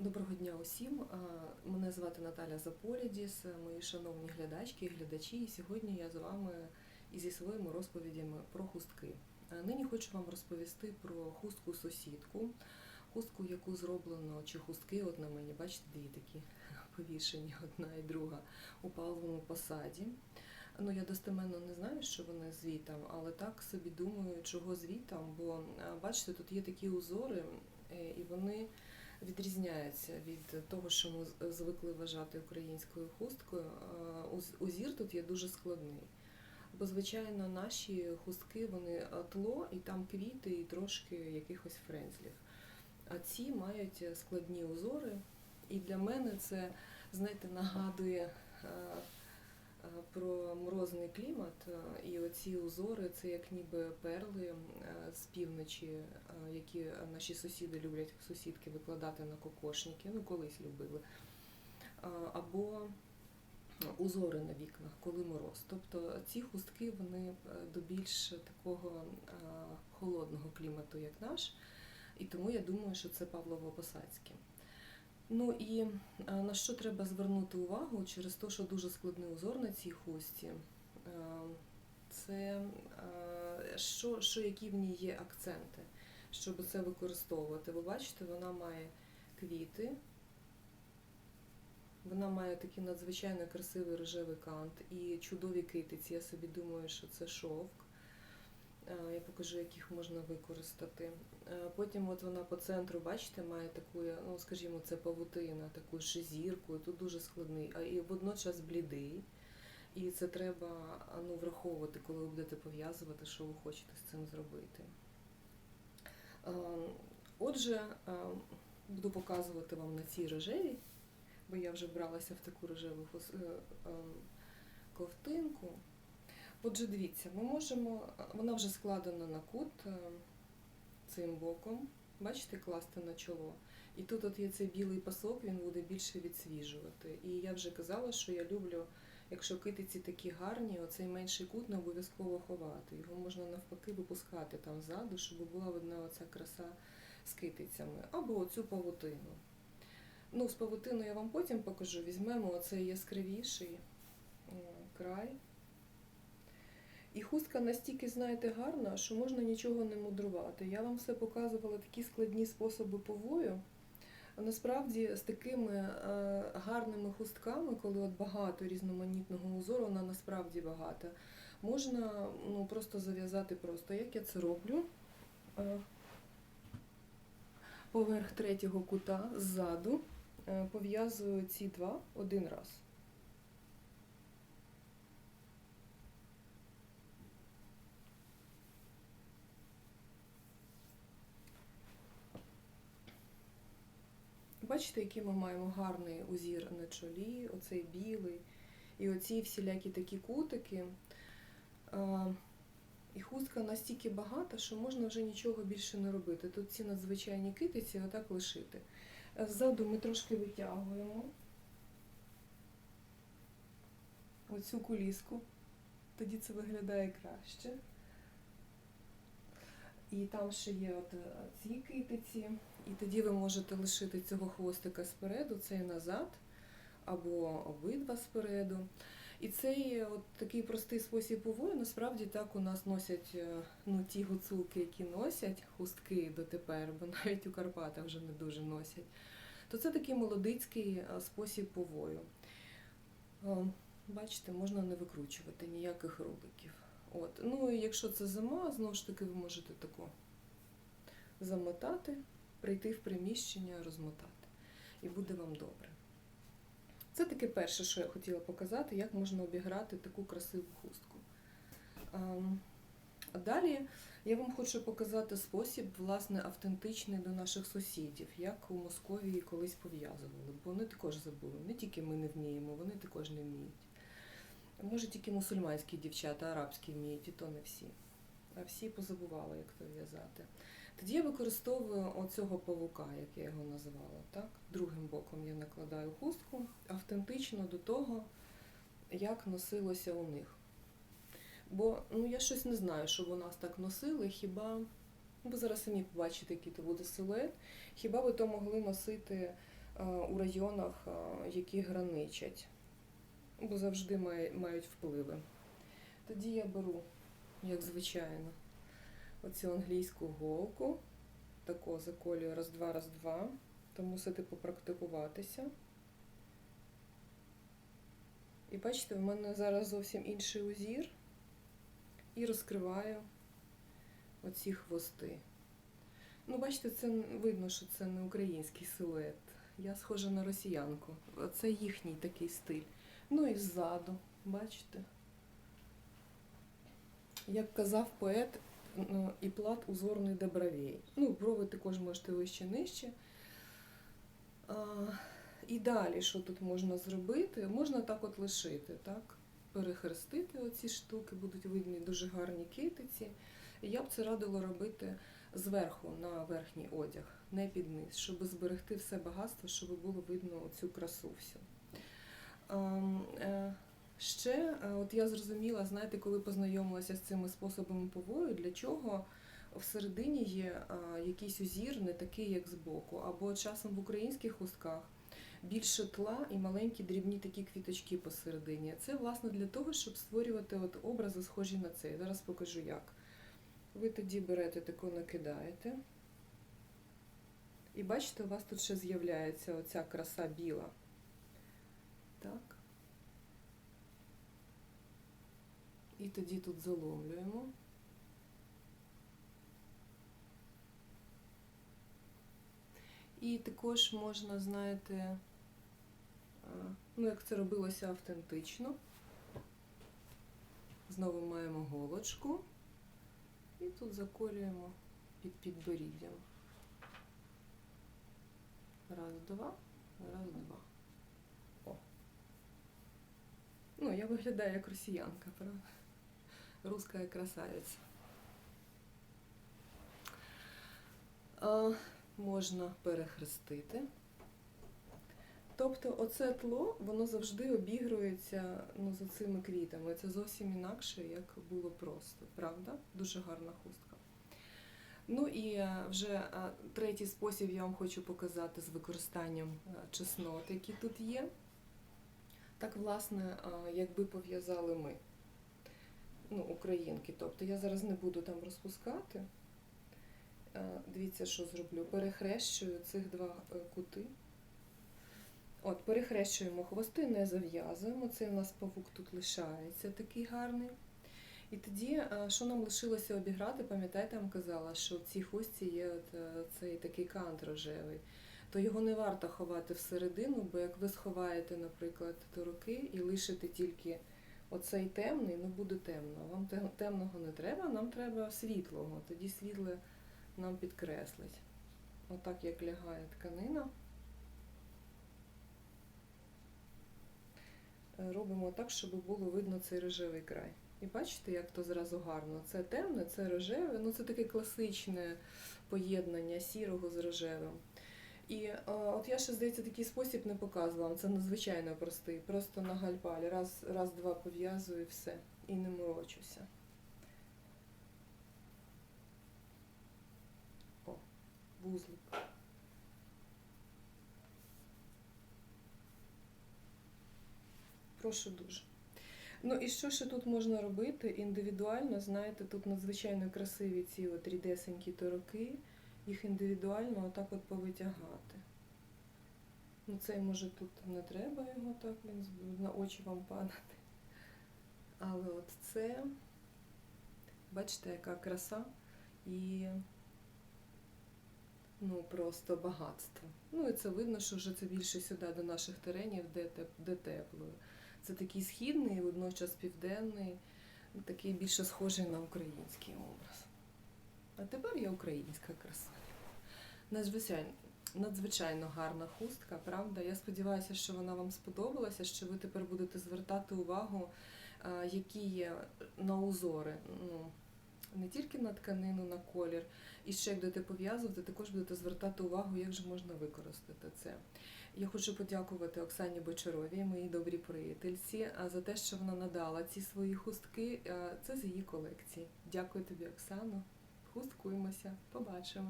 Доброго дня усім. Мене звати Наталя Заполідіс, мої шановні глядачки і глядачі. І сьогодні я з вами і зі своїми розповідями про хустки. Нині хочу вам розповісти про хустку сусідку, хустку, яку зроблено, чи хустки, от на мені, бачите, дві такі повішені, одна і друга, у паловому посаді. Ну, я достеменно не знаю, що вони звітом, але так собі думаю, чого звітом, бо бачите, тут є такі узори, е, і вони відрізняється від того, що ми звикли вважати українською хусткою. Узір тут є дуже складний. Бо, звичайно, наші хустки вони тло, і там квіти, і трошки якихось френзлів. А ці мають складні узори. І для мене це, знаєте, нагадує а, про морозний клімат. І оці узори це як ніби перли з півночі, які наші сусіди люблять сусідки викладати на кокошники, ну колись любили. Або узори на вікнах, коли мороз. Тобто ці хустки вони е, до більш такого холодного клімату, як наш, і тому я думаю, що це Павлово-Посадське. Ну і на що треба звернути увагу через те, що дуже складний узор на цій хусті. Е, Це е, що, що які в ній є акценти, щоб це використовувати. Ви бачите, вона має квіти, вона має такий надзвичайно красивий рожевий кант і чудові китиці. Я собі думаю, що це шовк. Е, Я покажу, яких можна використати. Е, Потім от вона по центру, бачите, має таку, ну скажімо, це павутина, таку ще зірку, і тут дуже складний, а і водночас блідий. І це треба ну, враховувати, коли ви будете пов'язувати, що ви хочете з цим зробити. Е, Отже, буду показувати вам на цій рожевій, бо я вже бралася в таку рожеву ковтинку. Отже, дивіться, ми можемо, вона вже складена на кут е, цим боком, бачите, класти на чоло. І тут от є цей білий пасок, він буде більше відсвіжувати. І я вже казала, що я люблю, якщо китиці такі гарні, оцей менший кут не обов'язково ховати. Його можна навпаки випускати там ззаду, щоб була видна оця краса з китицями. Або оцю павутину. Ну, з павутину я вам потім покажу. Візьмемо оцей яскравіший е, край. І хустка настільки, знаєте, гарна, що можна нічого не мудрувати. Я вам все показувала такі складні способи повою. Насправді з такими е, гарними хустками, коли от багато різноманітного узору, вона насправді багата, можна ну, просто зав'язати просто, як я це роблю. Е, Поверх третього кута ззаду е, пов'язую ці два один раз. Бачите, який ми маємо гарний узір на чолі, оцей білий, і оці всілякі такі кутики. І хустка настільки багата, що можна вже нічого більше не робити. Тут ці надзвичайні китиці отак лишити. Е, Ззаду ми трошки витягуємо оцю куліску, тоді це виглядає краще. І там ще є от е, ці китиці, і тоді ви можете лишити цього хвостика спереду, цей назад, або обидва спереду. І цей от такий простий спосіб повою, насправді так у нас носять е, ну, ті гуцулки, які носять хустки дотепер, бо навіть у Карпатах вже не дуже носять. То це такий молодицький е, спосіб повою. Е, Бачите, можна не викручувати ніяких роликів. От. Ну і якщо це зима, знову ж таки ви можете тако замотати, прийти в приміщення, розмотати. І буде вам добре. Це таке перше, що я хотіла показати, як можна обіграти таку красиву хустку. Ем, А далі я вам хочу показати спосіб, власне, автентичний до наших сусідів, як у Московії колись пов'язували, бо вони також забули. Не тільки ми не вміємо, вони також не вміють. Може, тільки мусульманські дівчата, арабські вміють, і то не всі. А всі позабували, як то в'язати. Тоді я використовую оцього павука, як я його назвала. Так? Другим боком я накладаю хустку автентично до того, як носилося у них. Бо ну, я щось не знаю, щоб у нас так носили, хіба. Ви зараз самі побачите, який то буде силует. Хіба ви то могли носити е, у районах, е, які граничать, бо завжди мають впливи. Тоді я беру, як звичайно, оцю англійську голку, тако заколюю раз-два, раз-два, то мусите попрактикуватися. І бачите, в мене зараз зовсім інший узір. І розкриваю оці хвости. Ну, бачите, це видно, що це не український силует. Я схожа на росіянку. Це їхній такий стиль. Ну і ззаду, бачите? Як казав поет, ну, і плат узорний до бровей. Ну, брови також можете вище нижче. І далі, що тут можна зробити? Можна так от лишити, так? Перехрестити оці штуки, будуть видні дуже гарні китиці. Я б це радила робити зверху на верхній одяг, не під низ, щоб зберегти все багатство, щоб було видно цю красу всю. Ще, е, от я зрозуміла, знаєте, коли познайомилася з цими способами повою, для чого всередині є е, якийсь узір, не такий, як збоку. Або часом в українських хустках більше тла і маленькі дрібні такі квіточки посередині. Це власне для того, щоб створювати от образи, схожі на цей. Зараз покажу як. Ви тоді берете таку накидаєте. І бачите, у вас тут ще з'являється оця краса біла. Так. І тоді тут заломлюємо. І також можна, знаєте, е, ну, як це робилося автентично. Знову маємо голочку. І тут заколюємо під підборіддям. Раз, два, раз, два. О. Ну, я виглядаю як росіянка, правда? Руська красавиця. А, можна перехрестити. Тобто оце тло, воно завжди обігрується ну, за цими квітами. Це зовсім інакше, як було просто, правда? Дуже гарна хустка. Ну і е, вже е, третій спосіб я вам хочу показати з використанням е, чеснот, які тут є. Так, власне, якби пов'язали ми, ну, українки. Тобто я зараз не буду там розпускати. Дивіться, що зроблю. Перехрещую цих два е, кути. От, перехрещуємо хвости, не зав'язуємо. Цей у нас павук тут лишається такий гарний. І тоді, е, що нам лишилося обіграти, пам'ятаєте, я вам казала, що в цій хустці є от, е, цей такий кант рожевий. То його не варто ховати всередину, бо як ви сховаєте, наприклад, до руки і лишите тільки оцей темний, ну буде темно. Вам темного не треба, нам треба світлого. Тоді світле нам підкреслить. Отак як лягає тканина. Е, Робимо так, щоб було видно цей рожевий край. І бачите, як то зразу гарно. Це темне, це рожеве. Ну це таке класичне поєднання сірого з рожевим. І е, от я ще, здається, такий спосіб не показувала. Це надзвичайно простий. Просто на гальпалі. Раз, раз, два пов'язую і все. І не морочуся. О, вузлик. Прошу дуже. Ну і що ще тут можна робити індивідуально? Знаєте, тут надзвичайно красиві ці от рідесенькі тороки, їх індивідуально отак от повитягати. Ну цей може тут не треба його так, він на очі вам падати. Але от це, бачите, яка краса і ну просто багатство. Ну і це видно, що вже це більше сюди до наших теренів, де, де тепло. Це такий східний, водночас південний, такий більше схожий на український образ. А тепер я українська краса. Надзвичайно, надзвичайно гарна хустка, правда? Я сподіваюся, що вона вам сподобалася, що ви тепер будете звертати увагу, які є на узори. Ну, не тільки на тканину, на колір. І ще як будете пов'язувати, також будете звертати увагу, як же можна використати це. Я хочу подякувати Оксані Бочаровій, моїй добрій приятельці, за те, що вона надала ці свої хустки. Це з її колекції. Дякую тобі, Оксано. Хусткуємося, побачимо.